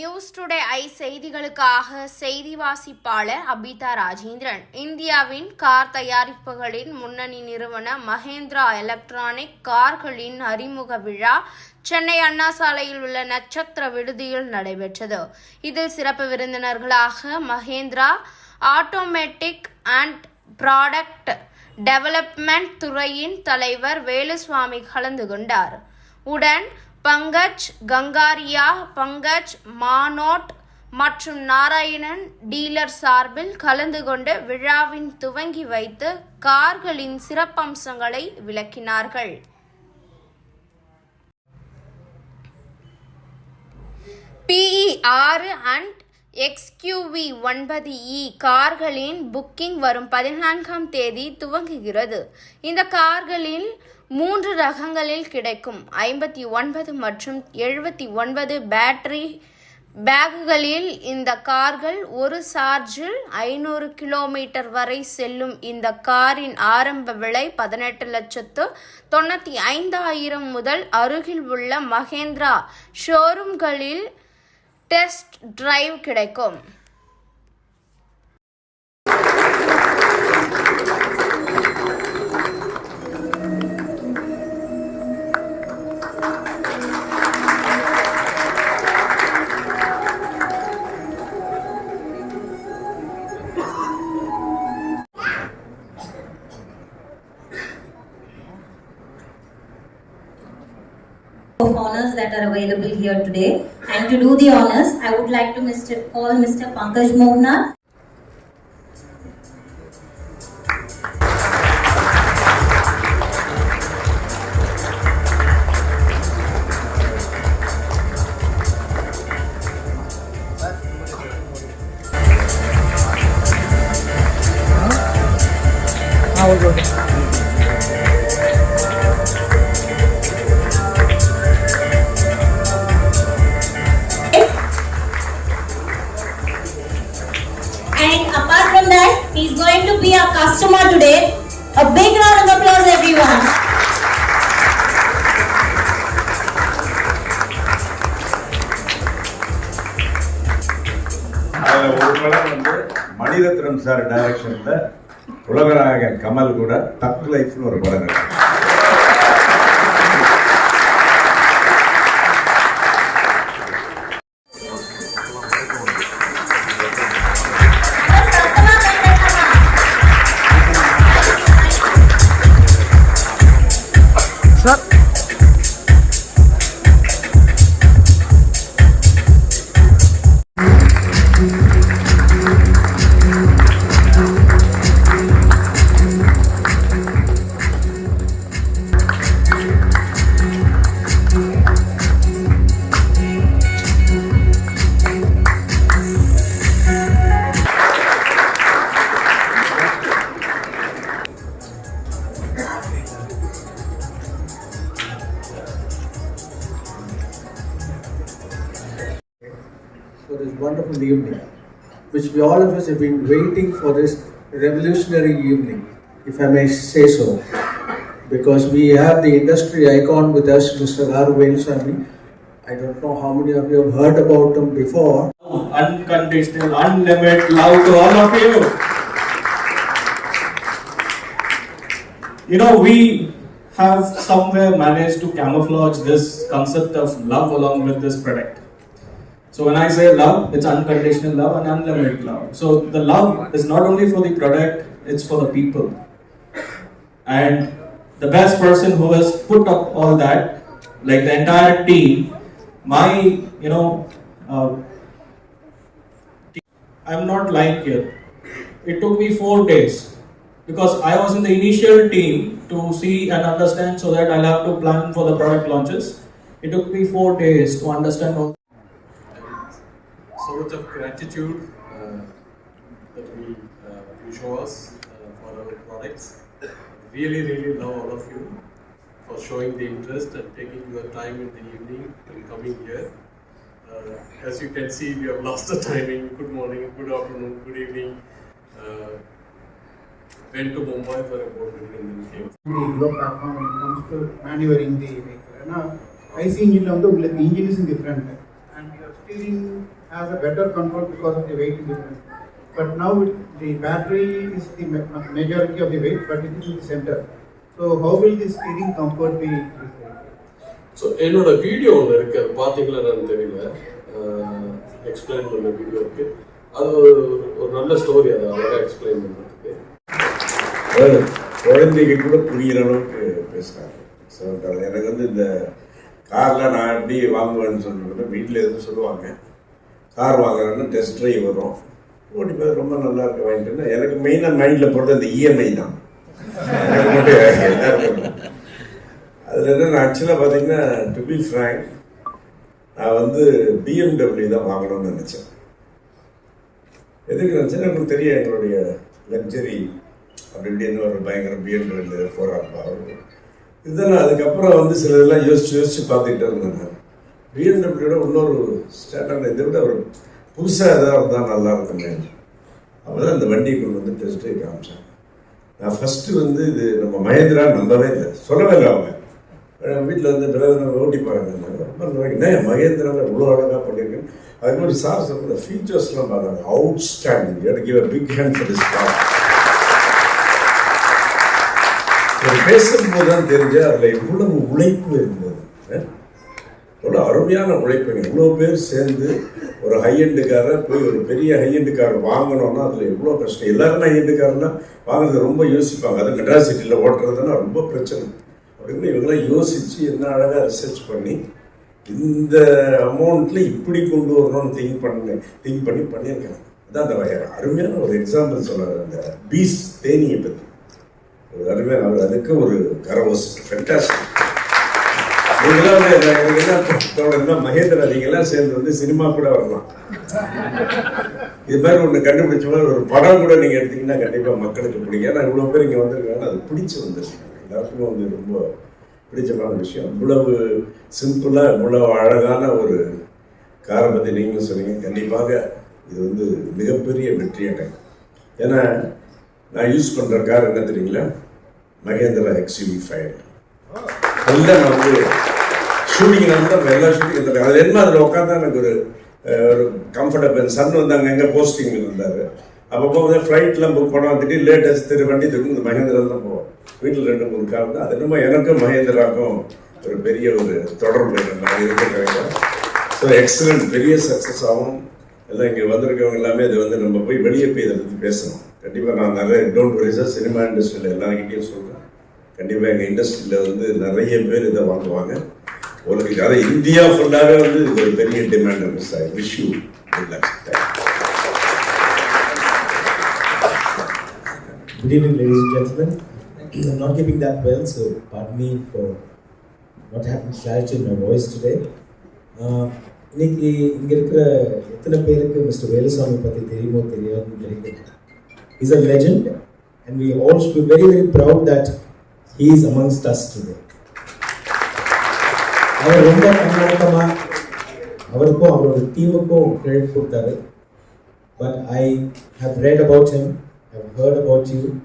News today I செய்திகளுக்காக செய்தி வாசிப்பாளர் அபிதா ராஜேந்திரன். இந்தியாவின் கார் தயாரிப்புகளின் முன்னணி நிறுவன மஹேந்திரா எலக்ட்ரானிக் கார்களின் அறிமுக விழா சென்னை அண்ணா சாலையில் உள்ள நட்சத்திர விடுதியில் நடைபெற்றது. இதில் சிறப்பு விருந்தினர்களாக Mahindra automatic and product development துறையின் தலைவர் வேலுசுவாமி கலந்து கொண்டார். உடன் பங்கஜ் கங்காரியா பங்கஜ் மானோட் மற்றும் நாராயணன் டீலர் சார்பில் கலந்து கொண்டு விழாவின் துவங்கி வைத்து கார்களின் சிறப்பம்சங்களை விளக்கினார்கள். பிஇ ஆறு அண்ட் எக்ஸ்கியூவி ஒன்பது இ கார்களின் புக்கிங் வரும் பதினான்காம் தேதி துவங்குகிறது. இந்த கார்களில் மூன்று ரகங்களில் கிடைக்கும். ஐம்பத்தி ஒன்பது மற்றும் எழுபத்தி ஒன்பது பேட்டரி பேக்குகளில் இந்த கார்கள் ஒரு சார்ஜில் ஐநூறு கிலோமீட்டர் வரை செல்லும். இந்த காரின் ஆரம்ப விலை பதினெட்டு லட்சத்து தொண்ணூற்றி ஐந்தாயிரம் முதல் அருகில் உள்ள மகேந்திரா ஷோரூம்களில் டெஸ்ட் டிரைவ் கிடைக்கும். That are available here today. And to do the honors, I would like to Mr. call Mr. Pankaj Mohna. And to be our customer today. A big round of applause, everyone. Mani Ratnam sir டைரக்ஷன்ல உலகநாயகன் கமல் கூட தக் லைஃப்னு ஒரு படம் இருக்கு which we all of us have been waiting for this revolutionary evening, if I may say so. Because we have the industry icon with us, Mr. Garu Velusamy. I don't know how many of you have heard about him before. unconditional, unlimited love to all of you. You know, we have somewhere managed to camouflage this concept of love along with this product. So when I say love, it's unconditional love and unlimited love. So the love is not only for the product, it's for the people. And the best person who has put up all that, like the entire team, my, you know, uh, I'm not lying here. It took me four days because I was in the initial team to see and understand so that I'll have to plan for the product launches. It took me four days to understand all of gratitude uh, that we, uh, you show us uh, for our products. Really, really love all of you for showing the interest and taking your time in the evening and coming here. Uh, as you can see, we have lost the timing. Good morning, good afternoon, good evening. Uh, went to Mumbai for a board meeting and then came. Low when it comes to maneuvering the vehicle. Now, I see engine the engine is different and you are steering has a better control because of the weight difference. But now it- the battery is the ma- majority of the weight, but it is in the center. So how will the steering comfort be? So என்னோட video ஒன்று இருக்கு அது பார்த்தீங்களா என்னன்னு தெரியல explain பண்ண video இருக்கு அது ஒரு ஒரு நல்ல ஸ்டோரி அதை அழகாக எக்ஸ்பிளைன் பண்ணுறதுக்கு குழந்தைங்க கூட புரிகிற அளவுக்கு பேசுகிறாங்க ஸோ எனக்கு வந்து இந்த கார்லாம் நான் எப்படி வாங்குவேன்னு சொல்லிட்டு வீட்டில் எதுவும் சொல்லுவாங்க கார் வாங்குறேன்னா டெஸ்ட் ட்ரைவ் வரும். ஓட்டி போய் ரொம்ப நல்லா இருக்கு வாங்கிட்டேன்னா எனக்கு மெயினாக மைண்டில் போடுறது இந்த இஎம்ஐ தான். அதில் என்ன நான் ஆக்சுவலாக பார்த்தீங்கன்னா டு பி ஃப்ரேங்க் நான் வந்து பிஎம்டபிள்யூ தான் வாங்கணும்னு நினச்சேன். எதுக்கு நினச்சேன் எனக்கு தெரியும் எங்களுடைய லக்ஸரி அப்படி இப்படின்னு ஒரு பயங்கர பிஎம்டபிள்யூ போகிறாப்பா இதெல்லாம் அதுக்கப்புறம் வந்து சில இதெல்லாம் யோசிச்சு யோசிச்சு பார்த்துக்கிட்டே இருந்தேன் நான். பிஎம்டபிள்யூட இன்னொரு ஸ்டாண்டர்ட் இதை விட ஒரு புதுசாக ஏதாவது இருந்தால் நல்லா இருக்குமே அப்போ தான் இந்த வண்டியை கொண்டு வந்து டெஸ்ட் காமிச்சேன் நான் ஃபஸ்ட்டு வந்து இது நம்ம மகேந்திரா நம்பவே இல்லை. சொல்லவே இல்லை அவங்க. வீட்டில் வந்து பிரதமர் ஓட்டி பாருங்க ரொம்ப என்ன மகேந்திராவில் இவ்வளோ அழகாக பண்ணியிருக்கேன் அதுக்கு மாதிரி சார் சொல்கிற ஃபீச்சர்ஸ்லாம் பார்த்தாங்க அவுட் ஸ்டாண்டிங் எனக்கு give big hand for this car பேசும்போது தான் தெரிஞ்ச அதில் இவ்வளவு உழைப்பு இருந்தது. இவ்வளோ அருமையான உழைப்புங்க இவ்வளோ பேர் சேர்ந்து ஒரு ஹை போய் ஒரு பெரிய ஹை வாங்கணும்னா அதில் எவ்வளோ கஷ்டம்? எல்லாருமே ஹை வாங்குறது ரொம்ப யோசிப்பாங்க. அது மெட்ராஸ் சிட்டியில் ஓட்டுறதுன்னா ரொம்ப பிரச்சனை. அப்படின்னு இவங்களாம் யோசித்து என்ன அழகாக ரிசர்ச் பண்ணி இந்த அமௌண்ட்டில் இப்படி கொண்டு வரணும்னு திங்க் பண்ண திங்க் பண்ணி பண்ணியிருக்காங்க. அதான் அந்த வய- அருமையான ஒரு எக்ஸாம்பிள் சொன்னார் அந்த பீஸ் தேனியை பற்றி ஒரு அருமையான அதுக்கு ஒரு கரவோஸ் ஃபென்டாஸ்டிக் நீங்களாம் வந்து எனக்கு என்ன தோணுதுன்னா மகேந்திரா நீங்களாம் சேர்ந்து வந்து சினிமா கூட வரலாம். இது மாதிரி ஒன்று கண்டுபிடிச்சோம்னா ஒரு படம் கூட நீங்கள் எடுத்தீங்கன்னா கண்டிப்பாக மக்களுக்கு பிடிக்கும். ஏன்னா இவ்வளோ பேர் இங்கே வந்திருக்காங்க அது பிடிச்சி வந்துருக்காங்க எல்லாருக்குமே வந்து ரொம்ப பிடிச்சமான விஷயம். இவ்வளவு சிம்பிளாக இவ்வளவு அழகான ஒரு காரை பற்றி நீங்களும் சொன்னீங்க. கண்டிப்பாக இது வந்து மிகப்பெரிய வெற்றி அடையும். ஏன்னா நான் யூஸ் பண்ணுற கார் என்ன தெரியுங்களா? மகேந்திரா எக்ஸ்யூவி ஃபைவ் எல்லாம் நான் வந்து ஷூட்டிங் நடந்தால் எல்லா ஷூட்டிங் இருந்தாங்க அதில் என்ன அதில் உட்காந்து எனக்கு ஒரு ஒரு கம்ஃபர்டபுள் சன் வந்து அங்கே எங்கே போஸ்டிங் இருந்தார். அப்போ வந்து ஃப்ளைட்லாம் புக் பண்ண வந்துட்டு லேட்டஸ்ட் திரு வண்டி திரும்ப இந்த மகேந்திரா தான் போவோம் வீட்டில் ரெண்டு மூணு கார் தான் அது என்னமோ எனக்கும் மகேந்திராக்கும் ஒரு பெரிய ஒரு தொடர்பு கிடைக்கும் ஸோ எக்ஸலண்ட் பெரிய சக்ஸஸ் ஆகும். எல்லாம் இங்கே வந்திருக்கவங்க எல்லாமே இது வந்து நம்ம போய் வெளியே போய் இதை பற்றி பேசணும். கண்டிப்பாக நான் நிறைய டோன்ட் வரிசா சினிமா இண்டஸ்ட்ரியில் எல்லாருக்கிட்டையும் சொல்கிறேன் கண்டிப்பாக எங்கள் இண்டஸ்ட்ரியில் வந்து நிறைய பேர் இதை வாங்குவாங்க. உங்களுக்கு அதாவது இந்தியா ஃபுல்லாகவே வந்து இது ஒரு பெரிய டிமாண்ட் இருக்கு sir wish you Good evening, ladies and gentlemen. I'm not keeping that well, so pardon me for not having clarity in my voice today. Uh, இன்னைக்கு இங்க இருக்கிற எத்தனை பேருக்கு மிஸ்டர் வேலுசாமி பத்தி தெரியுமோ தெரியாதுன்னு தெரியல is a legend and we all should be very very proud that he is amongst us today அவர் ரொம்ப கண்ணோட்டமா அவருக்கும் அவரோட டீமுக்கும் கிரெடிட் கொடுத்தாரு but I have read about him, I've heard about you,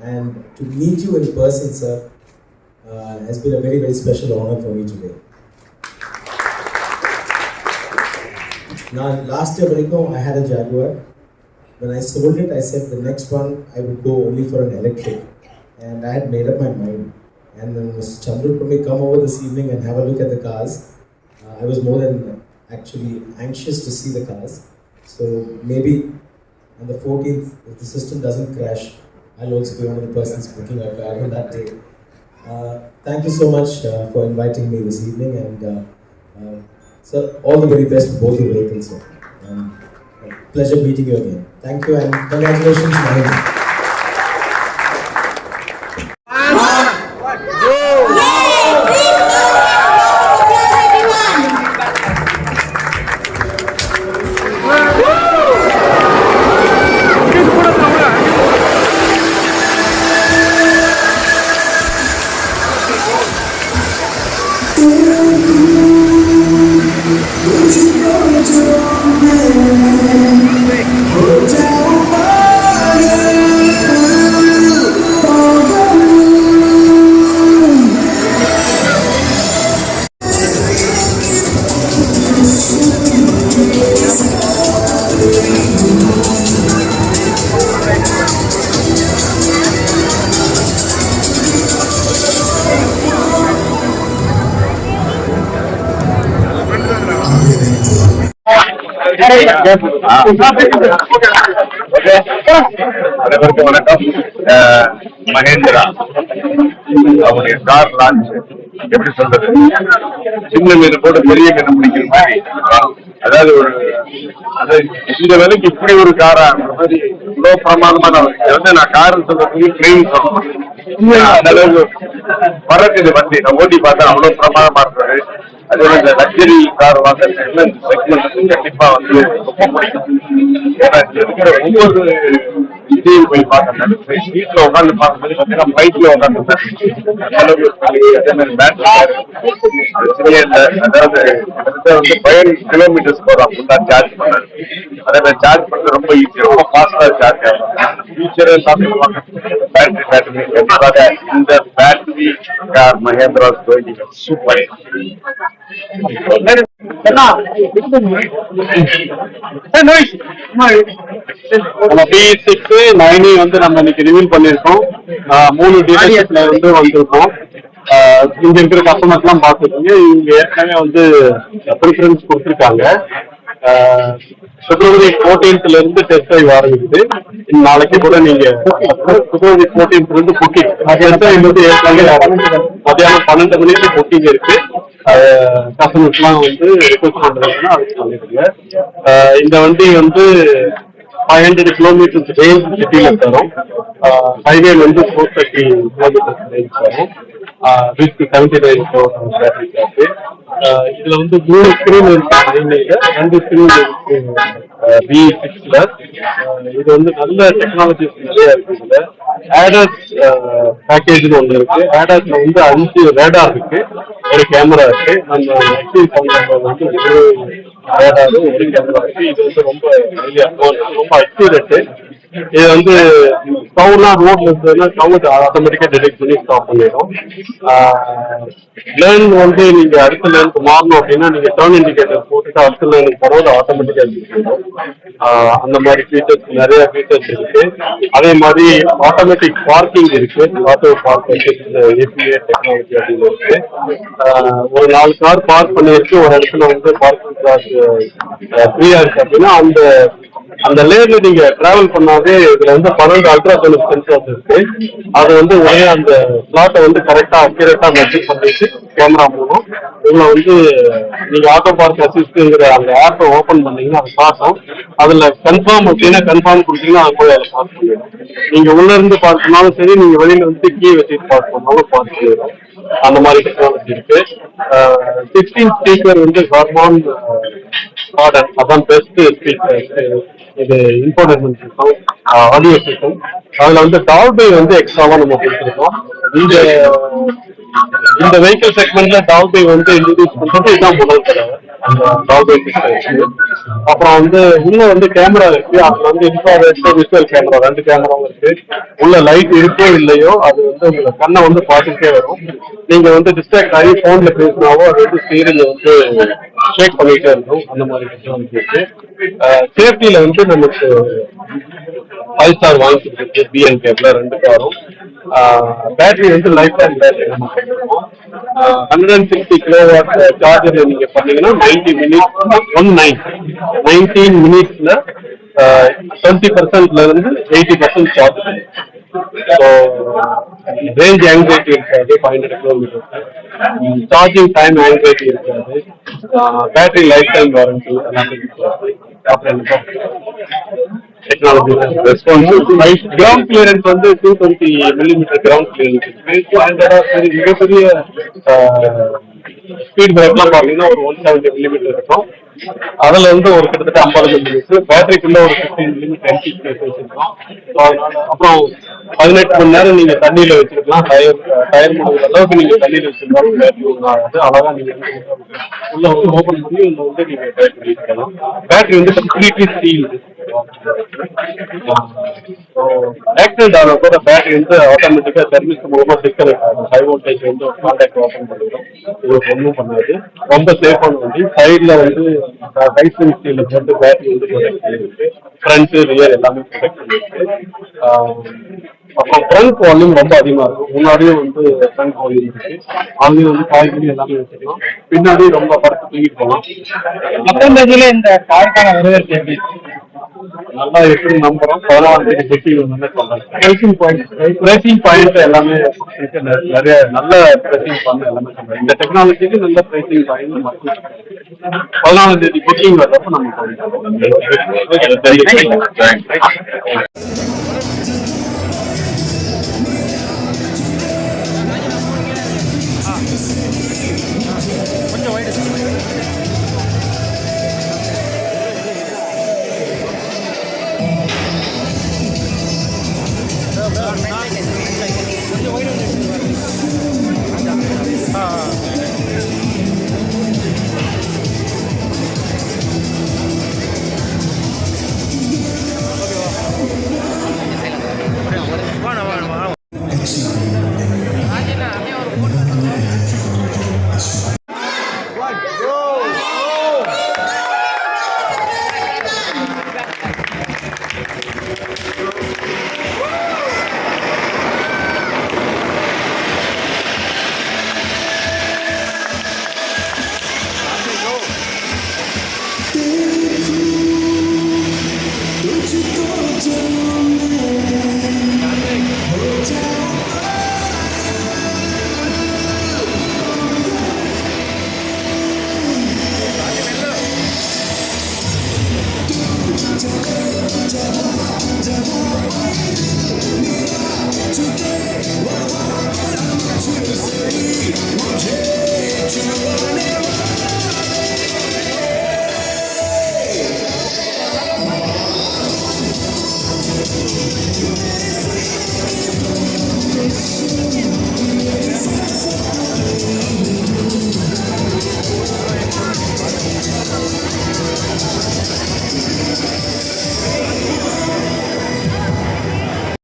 and to meet you in person, sir, uh, has been a very, very special honor for me today. Now, last year, Variko, I had a Jaguar. When I sold it, I said the next one I would go only for an electric, and I had made up my mind. And then Mr. Chandru me come over this evening and have a look at the cars, uh, I was more than actually anxious to see the cars. So maybe on the 14th, if the system doesn't crash, I'll also be one of the persons booking a car on that day. Uh, thank you so much uh, for inviting me this evening, and uh, uh, sir, all the very best for both your vehicles. Sir. Um, pleasure meeting you again. Thank you, and congratulations. Would you. go to அனைவருக்கும் வணக்கம். மகேந்திரா அவருடைய car launch எப்படி சொல்றது? சின்ன மீன் போட்டு பெரிய மீன் பிடிக்கிற மாதிரி. அதாவது ஒரு அது இந்த விலைக்கு இப்படி ஒரு காரா மாதிரி இவ்வளவு பிரமாதமான வந்து நான் கார் சொல்றதுக்கு ட்ரெயின் சொல்லணும் அந்த அளவுக்கு பறக்குது வண்டி நான் ஓட்டி பார்த்தா அவ்வளவு பிரமாதமா இருந்தது அது வந்து இந்த லக்ஸரி கார் வாங்குறது செக்மெண்ட் கண்டிப்பா வந்து ரொம்ப பிடிக்கும். ஏன்னா இருக்கிற ஒவ்வொரு இதையும் போய் பார்க்கணும் வீட்டுல உட்காந்து பார்க்கும்போது பார்த்தீங்கன்னா பைக்ல உட்காந்து அந்த அளவுக்கு quality, அதே மாதிரி பேட்டரி பிரச்சனையே இல்லை அதாவது கிட்டத்தட்ட வந்து பதினஞ்சு கிலோமீட்டர்ஸ் போகலாம் ஃபுல்லா சார்ஜ் பண்ணாரு அதே மாதிரி சார்ஜ் பண்ணது ரொம்ப ஈஸி ரொம்ப ஃபாஸ்டா சார்ஜ் ஆகும் ஃபியூச்சர் சாப்பிடுவாங்க பேட்டரி பேட்டரி கண்டிப்பாக இந்த பேட்டரி கார் மகேந்திரா சூப்பர் நம்ம நைனி வந்து நம்ம இன்னைக்கு ரிவீல் பண்ணிருக்கோம் ஆஹ் மூணு டீலர்ஷிப்ல வந்து வந்திருக்கோம் ஆஹ் இங்க இருக்கிற கஸ்டமர்ஸ் எல்லாம் பார்த்துருக்கீங்க இவங்க ஏற்கனவே வந்து ப்ரிஃபரன்ஸ் கொடுத்துருக்காங்க பிப்ரவரி ஃபோர்டீன்த்ல இருந்து டெஸ்ட் ஆகி ஆரம்பிக்குது நாளைக்கு கூட நீங்க பிப்ரவரி 14th இருந்து புக்கிங் டெஸ்ட் ட்ரைவ் வந்து ஏற்கனவே மத்தியானம் பன்னெண்டு மணிக்கு புக்கிங் இருக்கு. கஸ்டமர்ஸ்லாம் வந்து ரிக்வஸ்ட் பண்றாங்கன்னா அதுக்கு இந்த வண்டி வந்து ஃபைவ் ஹண்ட்ரட் கிலோமீட்டர்ஸ் ரேஞ்ச் சிட்டியில தரும். ஹைவே வந்து ஃபோர் தேர்ட்டி கிலோமீட்டர்ஸ் ரேஞ்ச் தரும். With seventy nine battery charge இதுல வந்து மூணு ஸ்கிரீன் இருக்கு ரெண்டு ஸ்கிரீன் இருக்கு பி சிக்ஸ்ல இது வந்து நல்ல டெக்னாலஜிஸ் நிறைய இருக்கு இதுல. ஆடாஸ் பேக்கேஜ்னு ஒன்று இருக்கு. ஆடாஸ்ல வந்து அஞ்சு ரேடார் இருக்கு. ஒரு கேமரா இருக்கு. நம்ம ஆக்டிவ் சவுண்ட் வந்து ஒரு ரேடாரும் ஒரு கேமரா இருக்கு. இது வந்து ரொம்ப ரொம்ப அக்யூரேட்டு இது வந்து ஸ்டவ்லாம் ரோட்ல இருந்ததுன்னா ஸ்டவ் ஆட்டோமேட்டிக்கா டிடெக்ட் பண்ணி ஸ்டாப் பண்ணிடும். லேர்ன் வந்து நீங்க அடுத்த லேனுக்கு மாறணும் அப்படின்னா நீங்க டர்ன் இண்டிகேட்டர் போட்டுட்டு அடுத்த லேனுக்கு போறது ஆட்டோமேட்டிக்கா அந்த மாதிரி ஃபீச்சர்ஸ் நிறைய ஃபீச்சர்ஸ் இருக்கு. அதே மாதிரி ஆட்டோமேட்டிக் பார்க்கிங் இருக்கு. ஆட்டோ பார்க் ஏபிஏ டெக்னாலஜி அப்படின்னு இருக்கு. ஒரு நாலு கார் பார்க் பண்ணியிருக்கு. ஒரு இடத்துல வந்து பார்க்கிங் கார் ஃப்ரீயா இருக்கு அப்படின்னா அந்த அந்த லேன்ல நீங்க டிராவல் பண்ணாவே இதுல வந்து பன்னெண்டு அல்ட்ராசோனிக் சென்சார்ஸ் இருக்கு அது வந்து உடனே அந்த ஸ்லாட்டை வந்து கரெக்டா அக்யூரேட்டா மெஷர் பண்ணிட்டு கேமரா மூலம் உங்களை வந்து நீங்க ஆட்டோ பார்க் அசிஸ்ட்ங்கிற அந்த ஆப்பை ஓபன் பண்ணீங்கன்னா அது காட்டும் அதுல கன்ஃபார்ம் அப்படின்னா கன்ஃபார்ம் கொடுத்தீங்கன்னா அது போய் அதை பார்க்க முடியும். நீங்க உள்ள இருந்து பார்க்கணும்னாலும் சரி நீங்க வெளியில வந்து கீ வச்சுட்டு பார்க்கணும்னாலும் பார்க்க முடியும். அந்த மாதிரி டெக்னாலஜி இருக்கு. சிக்ஸ்டீன் ஸ்பீக்கர் வந்து ஹார்மோன் மாடல் அதான் பெஸ்ட் இது இன்ஃபோர்டைன்மெண்ட் சிஸ்டம் ஆடியோ சிஸ்டம் அதுல வந்து டால்பை வந்து எக்ஸ்ட்ராவா நம்ம கொடுத்துருக்கோம். இந்த இந்த வெஹிக்கிள் செக்மெண்ட்ல டால்பை வந்து இன்ட்ரடியூஸ் பண்றது இதுதான் முதல் தடவை. அந்த டால்பை அப்புறம் வந்து உள்ள வந்து கேமரா இருக்கு. அதுல வந்து இன்ஃப்ராரெட் விஷுவல் கேமரா ரெண்டு கேமராவும் இருக்கு. உள்ள லைட் இருக்கோ இல்லையோ அது வந்து உங்களை கண்ணை வந்து பார்த்துட்டே வரும். நீங்க வந்து டிஸ்ட்ராக்ட் ஆகி போன்ல பேசினாவோ அது வந்து ஸ்டீரிங் வந்து ஷேக் பண்ணிட்டே இருக்கும். அந்த மாதிரி இருக்கு. சேஃப்டியில வந்து நமக்கு ஃபைவ் ஸ்டார் வாங்கி இருக்கு பிஎன் கேப்ல ரெண்டு காரும் பேட்டரி வந்து life time battery hundred and sixty kilo watt charger நீங்க பண்ணீங்கன்னா ninety minutes one nine nineteen மினிட்ஸ்ல டுவெண்ட்டி பர்சன்ட்ல இருந்து eighty percent charge so range anxiety இருக்காது five hundred kilometre charging time anxiety இருக்காது. பேட்டரி லைஃப் டைம் வாரண்டி எல்லாமே அப்புறம் technology response ground clearance வந்து two twenty millimetre ground clearance மிகப்பெரிய speed பிரேக்லாம் பார்த்தீங்கன்னா ஒரு ஒன் செவன்டி மில்லிமீட்டர் இருக்கும். அதுல இருந்து ஒரு கிட்டத்தட்ட ஐம்பது மில்லிமீட்டர் பேட்டரிக்குள்ள ஒரு ஃபிஃப்டீன் மில்லிமீட்டர் எம்பி ஸ்பேஸ் வச்சிருக்கோம். அப்புறம் பதினெட்டு மணி நேரம் நீங்க தண்ணியில வச்சிருக்கலாம். டயர் டயர் முடிஞ்ச அளவுக்கு நீங்க தண்ணியில வச்சிருந்தாலும் பேட்டரி அழகா நீங்க வந்து உள்ள வந்து ஓபன் பண்ணி உள்ள வந்து நீங்க டைப் பண்ணிக்கலாம் பேட்டரி வந்து கம்ப்ளீட்லி ஸ்டீல் ஆக்சிடென்ட் ஆன கூட பேட்டரி வந்து ஆட்டோமேட்டிக்கா சர்வீஸ் மூலமா சிக்கல் ஹை வோல்டேஜ் வந்து காண்டாக்ட் கான்டாக்ட் ஓப்பன் பண்ணிடும். உங்களுக்கு ஒன்றும் பண்ணாது. ரொம்ப சேஃபான வண்டி. சைடில் வந்து டைசன் ஸ்டீல் போட்டு பேட்டரி வந்து ப்ரொடெக்ட் பண்ணிருக்கு ஃப்ரண்ட் ரியர் எல்லாமே ப்ரொடெக்ட் பண்ணியிருக்கு அப்புறம் ஃப்ரண்ட் வால்யூம் ரொம்ப அதிகமாக இருக்கும். முன்னாடியும் வந்து ஃப்ரண்ட் வால்யூம் இருக்கு. அதுலயும் வந்து காய்கறி எல்லாமே வச்சுக்கலாம் பின்னாடி ரொம்ப படுத்து தூக்கிட்டு போகலாம். பத்தொன்பதுல இந்த காருக்கான வரவேற்பு எப்படி நல்லா இருக்குன்னு நம்புறோம்? பதினாலாம் தேதி புக்கிங் வந்து சொல்றேன் பிரைசிங் பாயிண்ட் பிரைசிங் பாயிண்ட் எல்லாமே நிறைய நல்ல பிரைசிங் பாயிண்ட் எல்லாமே சொல்றேன் இந்த டெக்னாலஜிக்கு நல்ல பிரைசிங் பாயிண்ட் மட்டும் பதினாலாம் தேதி புக்கிங் வர்றப்ப நம்ம. Yeah.